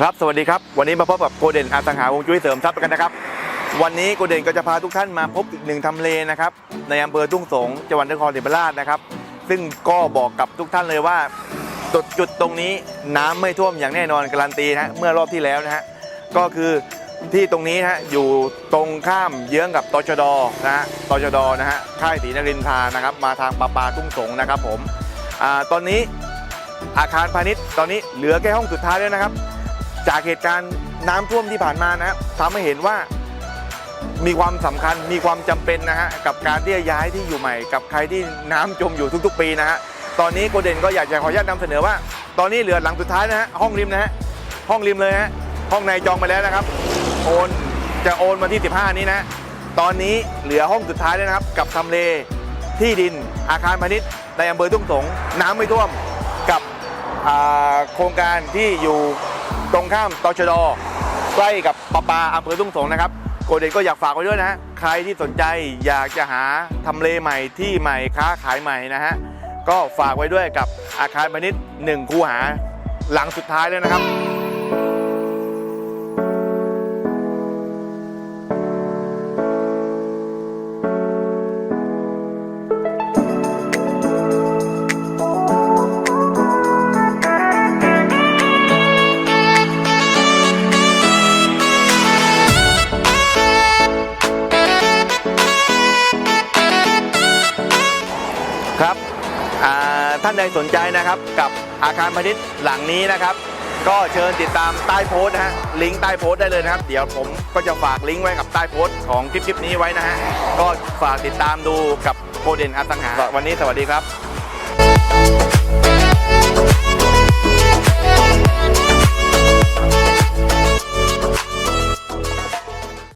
ครับสวัสดีครับ วันนี้มาพบกับโกเด่นอาสังหาวงจุ้ยเสริมทรัพย์กันนะครับ วันนี้โกเด่นก็จะพาทุกท่านมาพบอีกหนึ่งทำเลนะครับ ในอำเภอทุ่งสงศ์จังหวัดนครศรีธรรมราชนะครับ ซึ่งก็บอกกับทุกท่านเลยว่าจุดจุดตรงนี้น้ำไม่ท่วมอย่างแน่นอนการันตีนะฮะเมื่อรอบที่แล้วนะฮะก็คือที่ตรงนี้นะฮะอยู่ตรงข้ามเยื้องกับตชดนะฮะตชดนะฮะค่ายศรีนรินทรานะครับ มาทางปาปาทุ่งสงศ์นะครับผมอ่าตอนนี้อาคารพาณิชย์ตอนนี้เหลือแค่ห้องสุดท้ายแล้วนะครับ จากเหตุการณ์น้ำท่วมที่ผ่านมานะครับทำให้เห็นว่ามีความสำคัญมีความจำเป็นนะฮะกับการที่จะย้ายที่อยู่ใหม่ กับใครที่น้ำจมอยู่ทุกๆ ปีนะฮะตอนนี้โกเด่นก็อยากจะขออนุญาตนำเสนอว่า ตอนนี้เหลือหลังสุดท้ายนะฮะห้องริมนะฮะห้องริมเลยฮะห้องในจองไปแล้วนะครับ โอนจะโอนมาที่ 15 นี้นะ ตอนนี้เหลือห้องสุดท้ายแล้วนะครับ กับทำเลที่ดินอาคารพาณิชย์ในอำเภอทุ่งสงน้ำไม่ท่วมกับโครงการที่อยู่ ตรงข้ามตชดใกล้กับปะปาอำเภอทุ่งสงนะครับโกเดนก็อยากฝากไว้ด้วยนะ ใครที่สนใจอยากจะหาทำเลใหม่ที่ใหม่ค้าขายใหม่นะฮะก็ฝากไว้ด้วยกับอาคารพาณิชย์หนึ่งคูหาหลังสุดท้ายแล้วนะครับ ครับท่านใดสนใจนะครับกับอาคารพาณิชย์หลังนี้นะครับ ก็เชิญติดตามใต้โพสต์นะฮะลิงก์ใต้โพสต์ได้เลยนะครับ เดี๋ยวผมก็จะฝากลิงก์ไว้กับใต้โพสต์ของคลิปคลิปนี้ไว้นะฮะก็ฝากติดตามดูกับโคเดนอสังหาวันนี้สวัสดีครับ